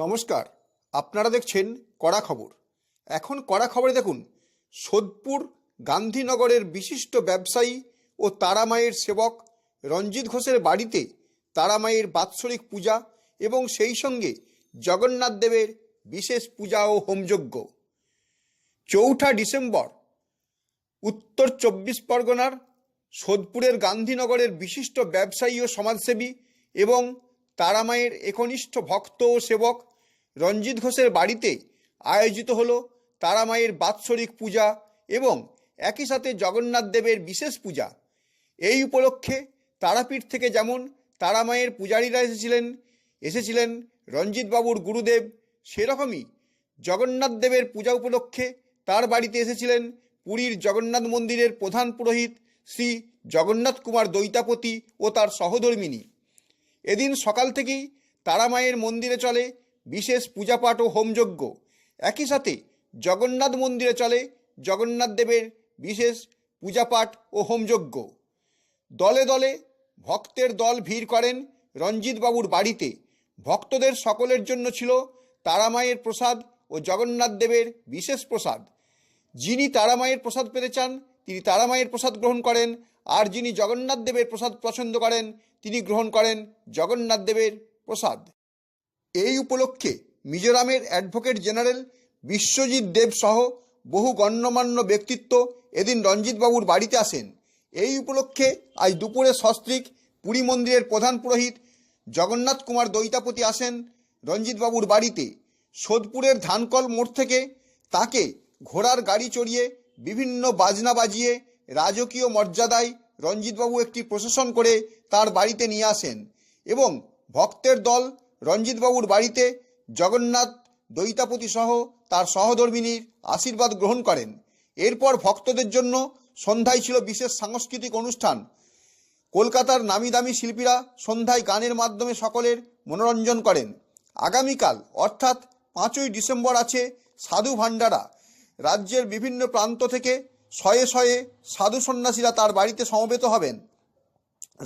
নমস্কার, আপনারা দেখছেন কড়া খবর। এখন কড়া খবরে দেখুন, সোদপুর গান্ধীনগরের বিশিষ্ট ব্যবসায়ী ও তারামায়ের সেবক রঞ্জিত ঘোষের বাড়িতে তারামায়ের বাৎসরিক পূজা এবং সেই সঙ্গে জগন্নাথ দেবের বিশেষ পূজা ও হোমযজ্ঞ। চৌঠা ডিসেম্বর, উত্তর চব্বিশ পরগনার সোদপুরের গান্ধীনগরের বিশিষ্ট ব্যবসায়ী ও সমাজসেবী এবং তারামায়ের একনিষ্ঠ ভক্ত ও সেবক রঞ্জিত ঘোষের বাড়িতে আয়োজিত হল তারামায়ের বাৎসরিক পূজা এবং একই সাথে জগন্নাথ দেবের বিশেষ পূজা। এই উপলক্ষে তারাপীঠ থেকে যেমন তারামায়ের পূজারীরা এসেছিলেন এসেছিলেন রঞ্জিত বাবুর গুরুদেব, সেরকমই জগন্নাথ দেবের পূজা উপলক্ষে তার বাড়িতে এসেছিলেন পুরীর জগন্নাথ মন্দিরের প্রধান পুরোহিত শ্রী জগন্নাথ কুমার দৈতাপতি ও তার সহধর্মিনী। এদিন সকাল থেকেই তারামায়ের মন্দিরে চলে, বিশেষ পূজাপাঠ ও হোমযজ্ঞ। একই সাথে জগন্নাথ মন্দিরে চলে, জগন্নাথ দেবের বিশেষ পূজাপাঠ ও হোমযজ্ঞ। দলে দলে ভক্তের দল ভিড় করেন রঞ্জিত বাবুর বাড়িতে। ভক্তদের সকলের জন্য ছিল তারামায়ের প্রসাদ ও জগন্নাথ দেবের বিশেষ প্রসাদ। যিনি তারামায়ের প্রসাদ পেতে চান, তিনি তারামায়ের প্রসাদ গ্রহণ করেন আর যিনি জগন্নাথ দেবের প্রসাদ পছন্দ করেন, তিনি গ্রহণ করেন জগন্নাথ দেবের প্রসাদ। এই উপলক্ষে মিজোরামের অ্যাডভোকেট জেনারেল বিশ্বজিৎ দেব সহ বহু গণ্যমান্য ব্যক্তিত্ব এদিন রঞ্জিতবাবুর বাড়িতে আসেন। এই উপলক্ষে আজ দুপুরে সস্ত্রীক পুরী মন্দিরের প্রধান পুরোহিত জগন্নাথ কুমার দৈতাপতি আসেন রঞ্জিতবাবুর বাড়িতে। সোদপুরের ধানকল মোড় থেকে তাকে ঘোড়ার গাড়ি চড়িয়ে বিভিন্ন বাজনা বাজিয়ে রাজকীয় মর্যাদায় রঞ্জিতবাবু একটি প্রশাসন করে তার বাড়িতে নিয়ে আসেন এবং ভক্তের দল রঞ্জিতবাবুর বাড়িতে জগন্নাথ দৈতাপতি সহ তার সহধর্মিনীর আশীর্বাদ গ্রহণ করেন। এরপর ভক্তদের জন্য সন্ধ্যায় ছিল বিশেষ সাংস্কৃতিক অনুষ্ঠান। কলকাতার নামি দামি শিল্পীরা সন্ধ্যায় গানের মাধ্যমে সকলের মনোরঞ্জন করেন। আগামীকাল, অর্থাৎ পাঁচই ডিসেম্বর, আছে সাধু ভাণ্ডারা। রাজ্যের বিভিন্ন প্রান্ত থেকে শয়ে শয়ে সাধু সন্ন্যাসীরা তার বাড়িতে সমবেত হবেন।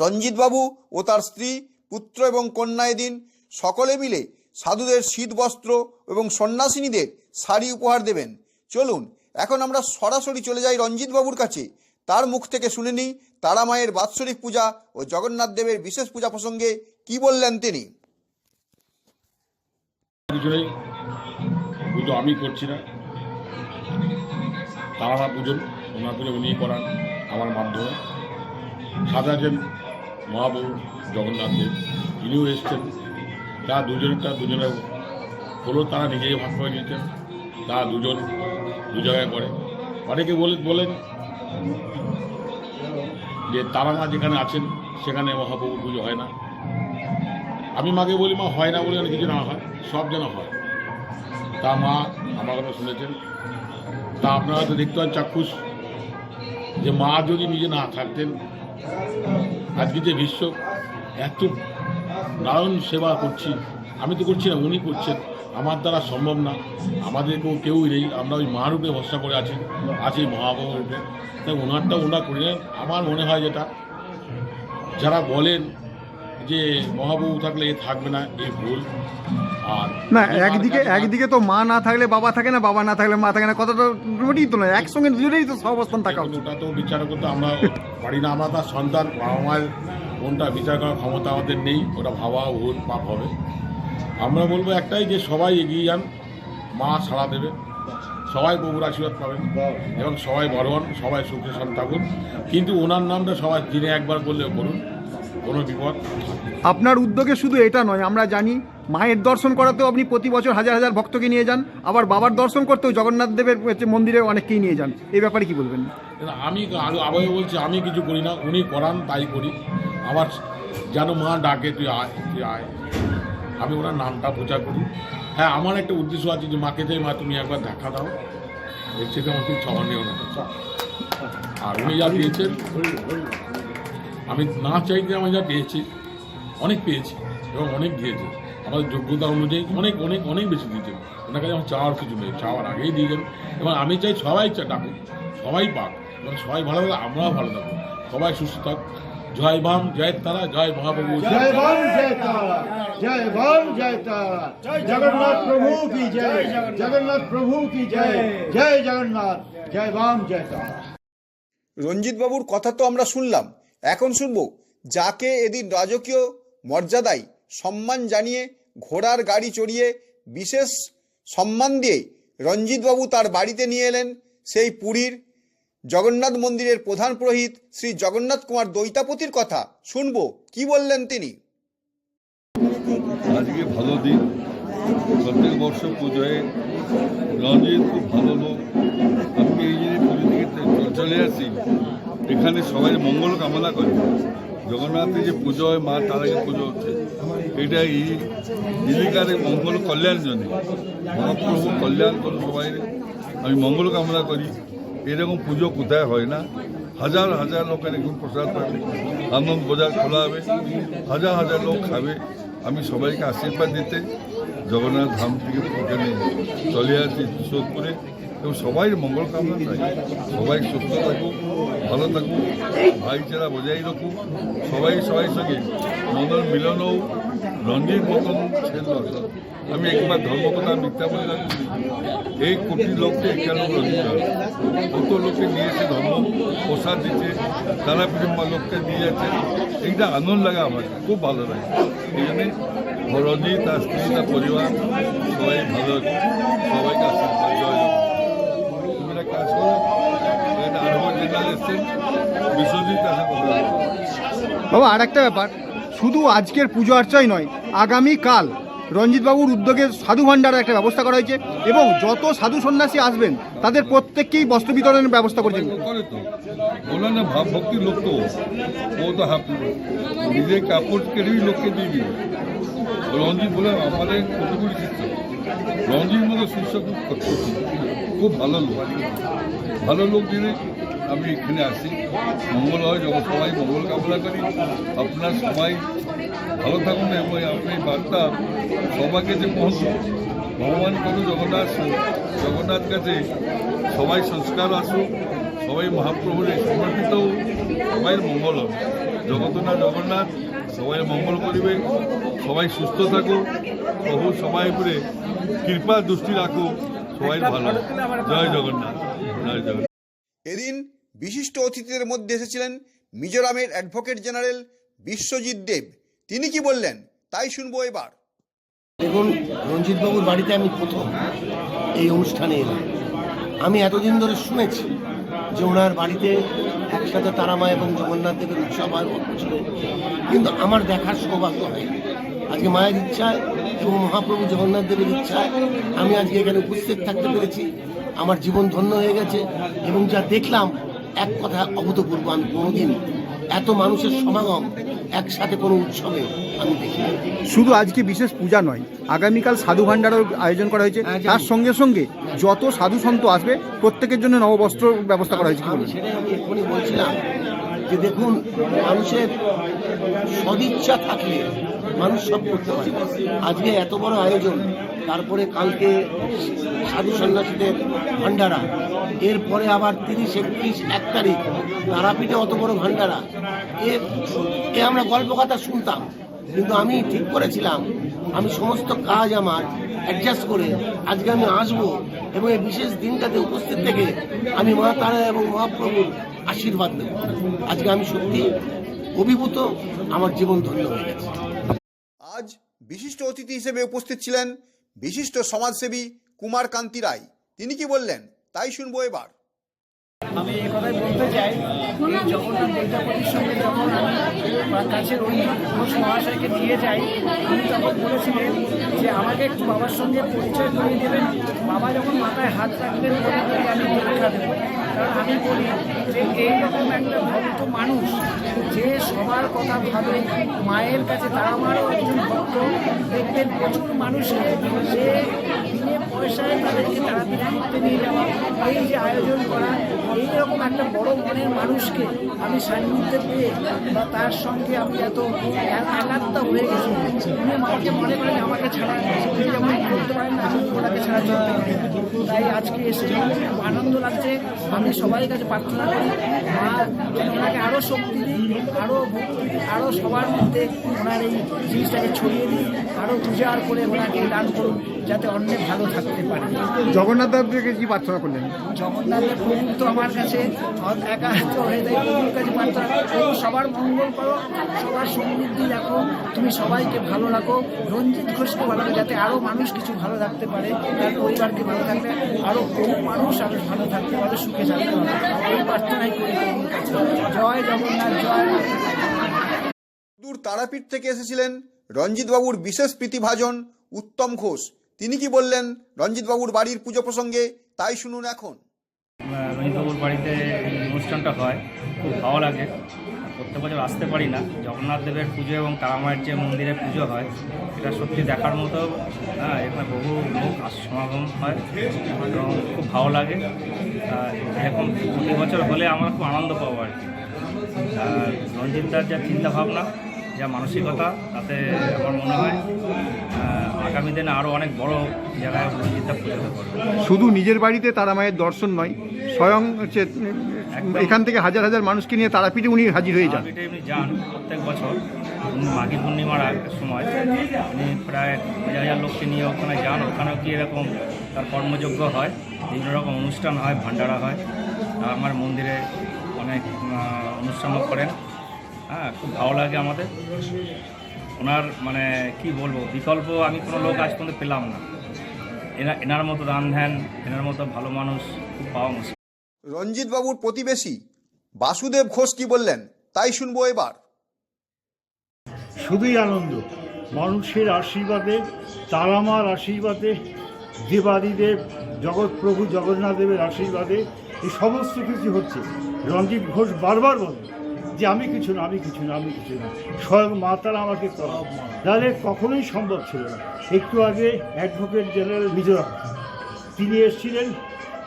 রঞ্জিতবাবু ও তার স্ত্রী, পুত্র এবং কন্যা এদিন সকলে মিলে সাধুদের শীত বস্ত্র এবং সন্ন্যাসিনীদের শাড়ি উপহার দেবেন। চলুন, এখন আমরা সরাসরি চলে যাই রঞ্জিতবাবুর কাছে। তার মুখ থেকে শুনে নিই তারামায়ের বাৎসরিক পূজা ও জগন্নাথ দেবের বিশেষ পূজা প্রসঙ্গে কি বললেন তিনি। আমি করছি না। তারা পুজো ওনার পুজো উনিই করান আমার মাধ্যমে। সাথে আছেন মহাপ্রভু জগন্নাথ দেব ইনিও এসছেন। তারা দুজনটা দুজনে হলো, তারা নিজেই ভাগ করে নিয়েছেন। তারা দুজন দু জায়গায় করে। অনেকে বলে, বলেন যে তারা মা যেখানে আছেন, সেখানে মহাপ্রভুর পুজো হয় না। আমি মাকে বলি, মা, হয় না বলে যেন কিছু না হয়, সব যেন হয়। তা মা আমার কথা শুনেছেন। তা আপনারা তো দেখতে পান চাক্ষুষ। যে মা যদি নিজে না থাকতেন আজকে যে বিশ্ব এত নারায়ণ সেবা করছি। আমি তো করছি না, উনি করছেন। আমার দ্বারা সম্ভব না। আমাদেরকেও কেউই নেই। আমরা ওই মা রূপে ভরসা করে আছি আছি মহাপ্রভুর রূপে। তাই ওনারটা ওনার করি আমার মনে হয় যেটা, যারা বলেন যে মহাপ্রভু থাকলে এ থাকবে না এ ভুল। আর না একদিকে একদিকে তো মা না থাকলে বাবা থাকে না বাবা না থাকলে মা থাকে না কথাটা রুটি তো নয় একসঙ্গে দুজনেই তো সহাবস্থান থাকা দেখুন, ওটা তো বিচার করতে আমরা পারি না আমরা তার সন্তান বাবা মায়ের কোনটা বিচার করার ক্ষমতা আমাদের নেই ওটা ভাবা ভুল পাপ হবে। আমরা বলব একটাই যে সবাই এগিয়ে যান মা সাড়া দেবে সবাই প্রভুর আশীর্বাদ পাবেন এবং সবাই হন সবাই সুখে শান্ত থাকুন। কিন্তু ওনার নামটা সবাই দিনে একবার বললেও করুন। কোনো বিপদ। আপনার উদ্যোগে শুধু এটা নয় আমরা জানি মায়ের দর্শন করাতেও আপনি প্রতি বছর হাজার হাজার ভক্তকে নিয়ে যান আবার বাবার দর্শন করতেও জগন্নাথ দেবের মন্দিরে অনেককেই নিয়ে যান। এই ব্যাপারে কি বলবেন? আমি আরও আবার বলছি আমি কিছু করি না উনি করান তাই করি। আমার যেন মা ডাকে তুই আয় তুই আয়। আমি ওনার নামটা প্রচার করি। হ্যাঁ আমার একটা উদ্দেশ্য আছে যে মাকে চাই মা তুমি একবার দেখা দাও। এর থেকে আমার খুব ছমানীয় না। আর উনি যা পেয়েছেন আমি না চাইতে আমি যা পেয়েছি অনেক পেয়েছি এবং অনেক দিয়েছে। আমাদের যোগ্যতা অনুযায়ী অনেক অনেক অনেক বেশি দিয়েছে। ওনার কাছে আমার চাওয়ার কিছু নেই চাওয়ার আগেই দিয়ে যাবে এবং আমি চাই সবাই চা ডাকুক সবাই পাক এবং সবাই ভালো থাকলে আমরাও ভালো থাকব সবাই সুস্থ থাক। জয় বাম জয় তারা জয় মহাপ্রভু। জয় বাম জয় তারা জয় বাম জয় তারা। জগন্নাথ প্রভু কি জয়? জগন্নাথ। প্রভু কি জয়? জয়। জগন্নাথ জয় বাম জয় তারা। রঞ্জিত বাবুর কথা তো আমরা শুনলাম। এখন শুনব, যাকে এদিন রাজকীয় মর্যাদায় সম্মান জানিয়ে, ঘোড়ার গাড়ি চড়িয়ে, বিশেষ সম্মান দিয়ে রঞ্জিতবাবু তার বাড়িতে নিয়ে এলেন সেই পুরীর জগন্নাথ মন্দিরের প্রধান পুরোহিত শ্রী জগন্নাথ কুমার দৈতাপতির কথা। শুনব, কি বললেন তিনি? আজকে ভালো দিন। প্রত্যেক বর্ষ পুজোয় রঞ্জিত খুব ভালো লোক। আমি এই জন্য থেকে চলে আসি এখানে সবাই মঙ্গল কামনা করে। জগন্নাথের যে পুজো হয়, মা তার আগে পুজো হচ্ছে। এটা এই জীবিকার মঙ্গল কল্যাণ জন্য। মহাপ্রভু কল্যাণ করো সবাই। আমি মঙ্গল কামনা করি। এরকম পুজো কোথায় হয় না? হাজার হাজার লোকের এখন প্রসাদ পাবে। আনন্দ বাজার খোলা হবে। হাজার হাজার লোক খাবে। আমি সবাইকে আশীর্বাদ দিতে জগন্নাথ ধাম থেকে চলে আসি সোদপুরে এবং সবাই মঙ্গল কামনা চাই। সবাই সুস্থ থাকুক, ভালো থাকুক, ভাইচারা বজায় রাখুক। সবাই সবাই সঙ্গে মনের মিলন হোক, রঞ্জিত মতন আমি একবার ধর্মকথা মিথ্যা বলে রাখছি এই কোটি লোককে এখানে রঞ্জিত হয়। কত লোকে নিয়েছে ধর্ম প্রসাদ দিচ্ছে, তারা লোককে দিয়ে যাচ্ছে। এইটা আনন্দ লাগে আমার, খুব ভালো লাগে। এই জন্যে রঞ্জিত তার স্ত্রী তার পরিবার সবাই ভালো সবাইকে আশীর্বাদ জয় জগন্নাথ। তুমি একটা কাজ করো একটা আরও বিশ্বজিৎ। বাবা আর একটা ব্যাপার শুধু আজকের পুজো অর্চয় নয় আগামী কাল রঞ্জিতবাবুর উদ্যোগে সাধু ভাণ্ডারের একটা ব্যবস্থা করা হয়েছে এবং যত সাধু সন্ন্যাসী আসবেন তাদের প্রত্যেককেই বস্ত্র বিতরণের ব্যবস্থা করেছেন। করে তো। বললাম না ভাব ভক্তির লোক তো। ও তো হাফ কাপড় কেড়েই লোককে দিয়ে দিবে রঞ্জিত বলে আমাদের কতগুলি শিষ্য? রঞ্জিত মতো শিষ্য খুব ভালো লোক। ভালো লোক জেনে আমি এখানে আসি। মঙ্গল হয় যখন সবাই মঙ্গল কামনা করি। আপনার সবাই ভালো থাকুন এবং আপনি বার্তা সবাইকে যে পৌঁছ ভগবান করুন জগন্নাথ জগন্নাথ কাছে সবাই সংস্কার আসুক, সবাই মহাপ্রভুর সমর্পিত সবাই মঙ্গল হবে জগন্নাথ জগন্নাথ, সবাই মঙ্গল করিবে, সবাই সুস্থ থাকুক, প্রভু সবাই উপরে কৃপা দৃষ্টি রাখুক, সবাই ভালো জয় জগন্নাথ জয় জগন্নাথ। এদিন বিশিষ্ট অতিথিদের মধ্যে এসেছিলেন মিজোরামের অ্যাডভোকেট জেনারেল বিশ্বজিৎ দেব। তিনি কি বললেন, তাই শুনব এবার। দেখুন, রঞ্জিতবাবুর বাড়িতে আমি প্রথম এই অনুষ্ঠানে এলাম। আমি এতদিন ধরে শুনেছি যে ওনার বাড়িতে একসাথে তারামা এবং জগন্নাথ দেবের উৎসব হয় অল্প কিন্তু আমার দেখার সৌভাগ্য হয়নি আজকে মায়ের ইচ্ছায় এবং মহাপ্রভু জগন্নাথ দেবের ইচ্ছায় আমি আজকে এখানে উপস্থিত থাকতে পেরেছি। আমার জীবন ধন্য হয়ে গেছে এবং যা দেখলাম এক কথা অভূতপূর্ব আমি কোনোদিন এত মানুষের সমাগম একসাথে কোনো উৎসবে আমি দেখি শুধু আজকে বিশেষ পূজা নয় আগামীকাল সাধু ভাণ্ডারও আয়োজন করা হয়েছে। হ্যাঁ, তার সঙ্গে সঙ্গে যত সাধু সন্ত আসবে প্রত্যেকের জন্য নববস্ত্র ব্যবস্থা করা হয়েছে? সেটাই আমি এক্ষুনি বলছিলাম যে দেখুন মানুষের সদিচ্ছা থাকলে মানুষ সব করতে পারে। আজকে এত বড় আয়োজন তারপরে কালকে সাধু সন্ন্যাসীদের ভান্ডারা এরপরে আবার তিরিশ, একত্রিশ, এক তারিখ তারাপীঠে অত বড় ভান্ডারা এ এ আমরা গল্প কথা শুনতাম, কিন্তু আমি ঠিক করেছিলাম। আমি সমস্ত কাজ আমার অ্যাডজাস্ট করে আজকে আমি আসব এবং এই বিশেষ দিনটাতে উপস্থিত থেকে আমি মা তারা এবং মহাপ্রভুর আশীর্বাদ নেব। আজকে আমি সত্যি অভিভূত, আমার জীবন ধন্য হয়ে গেছে। আজ বিশিষ্ট অতিথি হিসেবে উপস্থিত ছিলেন বিশিষ্ট সমাজসেবী কুমার কান্তি রায়। তিনি কি বললেন? তাই শুনব এবার। আমি এ কথাই বলতে চাই জগন্নাথ বিদ্যাপতির সঙ্গে যখন আমি আমার কাছের ওই ঘোষ মহাশয়কে নিয়ে যাই, উনি তখন বলেছিলেন যে আমাকে একটু বাবার সঙ্গে পরিচয় করিয়ে দেবেন। বাবা যখন মাথায় হাত রাখবেন আমি পরীক্ষা দেবো। কারণ আমি বলি যে এইরকম একটা ভক্ত মানুষ, যে সবার কথা ভাবে, মায়ের কাছে তারা আমারও একজন ভক্ত, দেখবেন প্রচুর মানুষকে বিনে পয়সায় তাদেরকে তাড়াতাড়ি ঘুরতে নিয়ে যাওয়া, এই যে আয়োজন করা এইরকম একটা বড় মনের মানুষকে আমি সান্নিধ্যে পেয়ে বা তার সঙ্গে আমি এত একাত্ম হয়ে গেছি। উনি আমাকে মনে করেন আমাকে ছাড়া উনি যেমন করতে পারেন না, আমি ওনাকে ছাড়া চলতে তাই আজকে এসে খুব আনন্দ লাগছে। আমি সবাই কাছে প্রার্থনা করি, মা ওনাকে আরও শক্তি দিই, আরও ভক্তি আরও সবার মধ্যে ওনার এই জিনিসটাকে ছড়িয়ে দিই আরও পূজার করে ওনাকে দান করুন যাতে অনেক ভালো থাকতে পারে। জগন্নাথ দেবকে কি প্রার্থনা করলেন? জগন্নাথের প্রভু তো আমার কাছে একান্ত হয়ে যায় প্রভুর কাছে প্রার্থনা করি, প্রভু সবার মঙ্গল করো সবার সমৃদ্ধি রাখো তুমি সবাইকে ভালো রাখো। রঞ্জিত ঘোষকে ভালো রাখো যাতে আরও মানুষ কিছু ভালো থাকতে পারে তার পরিবারকে ভালো থাকবে আরও বহু মানুষ আরও ভালো থাকতে পারে সুখে থাকতে পারে। এই প্রার্থনাই করি জয় জগন্নাথ জয়। তারাপীঠ থেকে এসেছিলেন রঞ্জিতবাবুর বিশেষ প্রীতিভাজন উত্তম ঘোষ। তিনি কি বললেন? রঞ্জিতবাবুর বাড়ির পুজো প্রসঙ্গে তাই শুনুন এখন। রঞ্জিতবাবুর বাড়িতে অনুষ্ঠানটা হয়, খুব ভালো লাগে। প্রত্যেক বছর আসতে পারি না। জগন্নাথ দেবের পুজো এবং তারামায়ের যে মন্দিরে পুজো হয়, এটা সত্যি দেখার মতো হ্যাঁ এখানে বহু লোক সমাগম হয়, এবং খুব ভালো লাগে। এরকম প্রতি বছর হলে আমরা খুব আনন্দ পাবো আর কি। রঞ্জিতদার যা চিন্তাভাবনা যা মানসিকতা তাতে আমার মনে হয় আগামী দিনে আরও অনেক বড় জায়গায় রঞ্জিতদা পুজো করবে শুধু নিজের বাড়িতে তারা মায়ের দর্শন নয় স্বয়ং হচ্ছে এখান থেকে হাজার হাজার মানুষকে নিয়ে তারাপীঠে উনি হাজির হয়ে যান। এমনি যান প্রত্যেক বছর। উনি মাঘী পূর্ণিমার সময় উনি প্রায় হাজার হাজার লোককে নিয়ে ওখানে যান। ওখানেও কি এরকম তার কর্মযোগ্য হয় বিভিন্ন রকম অনুষ্ঠান হয় ভান্ডারা হয়। আমার মন্দিরে অনেক অনুষ্ঠানও করেন। হ্যাঁ খুব ভালো লাগে আমাদের। ওনার মানে কি বলব বিকল্প আমি কোনো লোক আজ পর্যন্ত পেলাম না। এনা এনার মতো দান ধ্যান এনার মতো ভালো মানুষ খুব পাওয়া মুশকিল। রঞ্জিতবাবুর প্রতিবেশী বাসুদেব ঘোষ কি বললেন তাই শুনব এবার। শুধুই আনন্দ। মানুষের আশীর্বাদে তারামার আশীর্বাদে দেবাদিদেব জগৎপ্রভু জগন্নাথ দেবের আশীর্বাদে এই সমস্ত কিছু হচ্ছে। রঞ্জিত ঘোষ বারবার বলে যে আমি কিছু না, আমি কিছু না, আমি কিছু না। স্বয়ং মা তারা আমাকে তাহলে কখনোই সম্ভব ছিল না। একটু আগে অ্যাডভোকেট জেনারেল মিজোরাম, তিনি এসেছিলেন।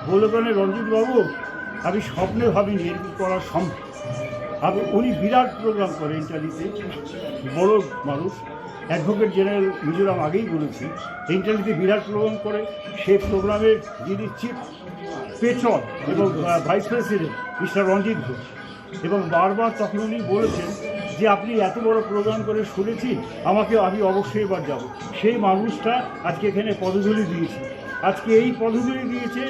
বলে বলেন রঞ্জিতবাবু আমি স্বপ্নে ভাবিনি এরকম করা সম্ভব। আর উনি বিরাট প্রোগ্রাম করে ইন্টারভিউতে বড় মানুষ। অ্যাডভোকেট জেনারেল মিজোরাম আগেই বলেছি ইন্টারভিউতে বিরাট প্রোগ্রাম করে। সেই প্রোগ্রামের যিনি চিফ পেট্রন এবং vice president mister Ranjit Ghosh. এবং বারবার তখন উনি বলেছেন যে, আপনি এত বড় প্রোগ্রাম করে শুনেছি, আমাকে আমি অবশ্যই এবার যাব। সেই মানুষটা আজকে এখানে পদধূলি দিয়েছে। আজকে এই পদধূলি দিয়েছে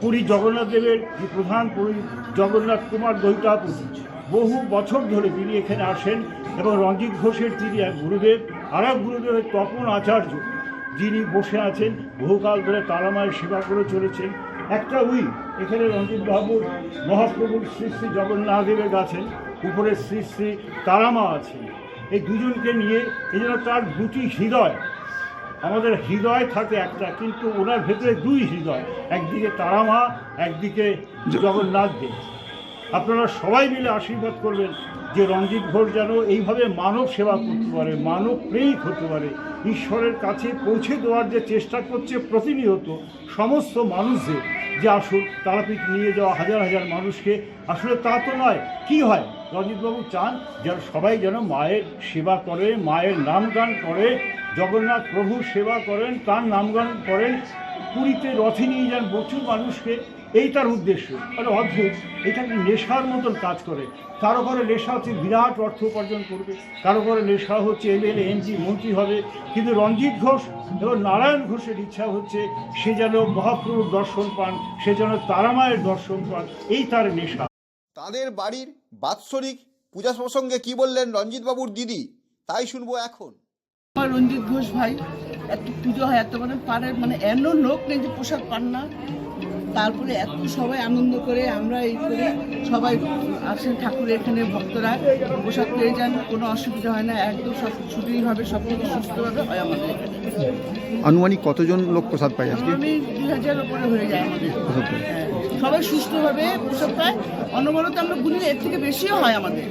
পুরী জগন্নাথ দেবের প্রধান পুরী জগন্নাথ কুমার দৈতাপতি বহু বছর ধরে তিনি এখানে আসেন এবং রঞ্জিত ঘোষের তিনি এক গুরুদেব আর এক গুরুদেবের তপন আচার্য। যিনি বসে আছেন, বহুকাল ধরে তারামায়ের সেবা করে চলেছেন। একটা উই এখানে রঞ্জিত বাবুর মহাপ্রভুর শ্রী শ্রী জগন্নাথ দেবের আছেন উপরে শ্রী শ্রী তারামা আছেন এই দুজনকে নিয়ে এই জন্য তার দুটি হৃদয়, আমাদের হৃদয় থাকে একটা, কিন্তু ওনার ভেতরে দুই হৃদয়, একদিকে তারামা, একদিকে জগন্নাথ দেব আপনারা সবাই মিলে আশীর্বাদ করবেন। যে রঞ্জিত ঘোষ যেন এইভাবে মানব সেবা করতে পারে, মানব প্রেমিক হতে পারে, ঈশ্বরের কাছে পৌঁছে দেওয়ার যে চেষ্টা করছে প্রতিনিয়ত সমস্ত মানুষদের, যে আসুন তারাপীঠ নিয়ে যাওয়া হাজার হাজার মানুষকে, আসলে তা তো নয়, কি হয়? রঞ্জিতবাবু চান যেন সবাই যেন মায়ের সেবা করে, মায়ের নামগান করে, জগন্নাথ প্রভুর সেবা করেন, তার নামগান করেন, পুরীতে রথে নিয়ে যান প্রচুর মানুষকে এই তার উদ্দেশ্য। মানে অদ্ভুত। এটা কি নেশার মতন কাজ করে? কারও কারও নেশা হচ্ছে বিরাট অর্থ উপার্জন করবে। কারও কারও নেশা হচ্ছে এমএলএ এমপি মন্ত্রী হবে। কিন্তু রঞ্জিত ঘোষ এবং নারায়ণ ঘোষের ইচ্ছা হচ্ছে সে যেন মহাপ্রভুর দর্শন পান সে যেন তারামায়ের দর্শন পান। এই তার নেশা। তাদের বাড়ির বাৎসরিক পূজা প্রসঙ্গে কি বললেন রঞ্জিতবাবুর দিদি? তাই শুনব এখন। আমার রঞ্জিত ঘোষ ভাই এত পুজো হয় এত মানে পারে মানে এমন লোক নেই যে পোশাক পান না। তারপরে এত সবাই আনন্দ করে আমরা এই করে সবাই আসেন ঠাকুর এখানে ভক্তরা পোশাক পেয়ে যান কোনো অসুবিধা হয় না একদম সব ছুটিভাবে সব থেকে সুস্থভাবে হয় আমাদের এখানে। আনুমানিক কতজন লোক প্রসাদ পায় আজকে? আমি দুই হাজার উপরে হয়ে যায় আমাদের। হ্যাঁ, সবাই সুস্থভাবে পোশাক পায়। অনবরত আমরা গুনলে এর থেকে বেশিও হয় আমাদের।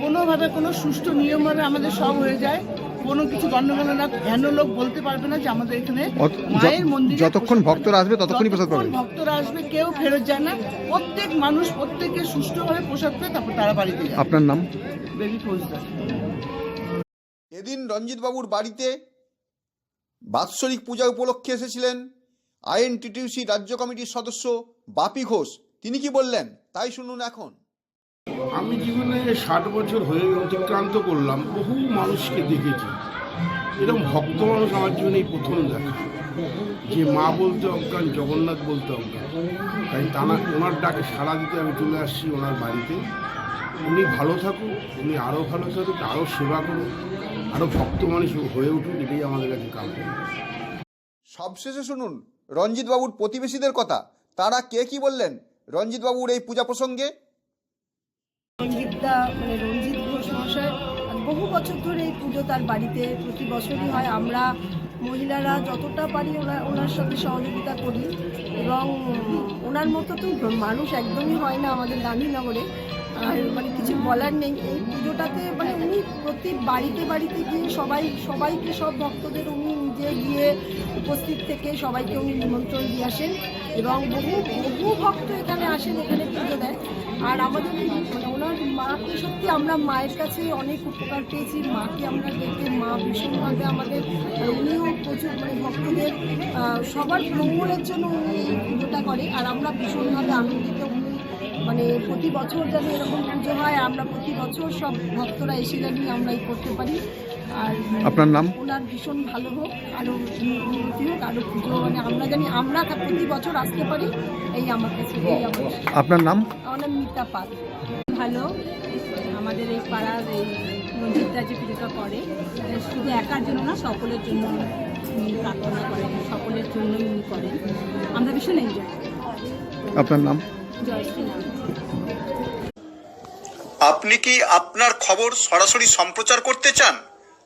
কোনোভাবে কোনো সুষ্ঠু নিয়মভাবে আমাদের সব হয়ে যায়। কোনো কিছু গণ্ডগোল না হেন লোক বলতে পারবে না যে আমাদের এখানে মায়ের মন্দিরে যতক্ষণ ভক্তরা আসবে ততক্ষণই প্রসাদ পাবে। ভক্তরা আসবে কেউ ফেরত যায় না। প্রত্যেক মানুষ প্রত্যেকে সুষ্ঠুভাবে পোশাক পেয়ে তারপর তারা বাড়িতে যায়। আপনার নাম? বেবি ফৌজদার। এদিন রঞ্জিতবাবুর বাড়িতে বাৎসরিক পূজা উপলক্ষে এসেছিলেন আইএনটিটিউসি রাজ্য কমিটির সদস্য বাপি ঘোষ। তিনি কি বললেন? তাই শুনুন এখন। আমি জীবনে ষাট বছর হয়ে অতিক্রান্ত করলাম, বহু মানুষকে দেখেছি। এরকম ভক্ত মানুষ আমার জীবনে প্রথম দেখা। যে মা বলতে অজ্ঞান, জগন্নাথ বলতে অজ্ঞান। তাই তানা, ওনার ডাকে সাড়া দিতে আমি চলে আসছি ওনার বাড়িতে। উনি ভালো থাকুক, উনি আরও ভালো থাকুক, আরও সেবা করুক, আরও ভক্ত মানুষ হয়ে উঠুক, এটাই আমাদের কাছে কাম্য। সবশেষে শুনুন, রঞ্জিতবাবুর প্রতিবেশীদের কথা। তারা কে কি বললেন? রঞ্জিতবাবুর এই পূজা প্রসঙ্গে রঞ্জিতদা মানে রঞ্জিত ঘোষ মহাশয় বহু বছর ধরে এই পুজো তার বাড়িতে প্রতি বছরই হয়। আমরা মহিলারা যতটা পারি ওনার ওনার সাথে সহযোগিতা করি এবং ওনার মতো তো মানুষ একদমই হয় না আমাদের গান্ধীনগরে। আর মানে কিছু বলার নেই। এই পুজোটাতে মানে উনি প্রতি বাড়িতে বাড়িতে গিয়ে সবাই, সবাইকে সব ভক্তদের উনি নিজে গিয়ে উপস্থিত থেকে সবাইকে উনি নিমন্ত্রণ দিয়ে আসেন এবং বহু বহু ভক্ত এখানে আসেন, এখানে পুজো দেয়। আর আমাদের মানে ওনার মাকে সত্যি আমরা মায়ের কাছে অনেক উপকার পেয়েছি। মাকে আমরা দেখে মা ভীষণভাবে আমাদের উনিও প্রচুর মানে ভক্তদের সবার মঙ্গলের জন্য উনি পুজোটা করে। আর আমরা ভীষণভাবে আনন্দিত। উনি মানে প্রতি বছর যেন এরকম পুজো হয়, আমরা প্রতি বছর সব ভক্তরা এসে জানি আমরা এই করতে পারি। আর আপনার নাম? ওনার ভীষণ ভালো হোক আরও উন্নতি হোক আরও পুজো মানে আমরা জানি আমরা প্রতি বছর আসতে পারি এই আমার কাছে আপনার নাম? আমার নাম মিতা পাল। ভালো আমাদের এই পাড়ার এই মন্দিরটা যে পুজোটা করে শুধু একার জন্য না সকলের জন্য প্রার্থনা করেন সকলের জন্য উনি করেন। আমরা ভীষণ এনজয় আপনার নাম? আপনি কি আপনার খবর সরাসরি সম্প্রচার করতে চান?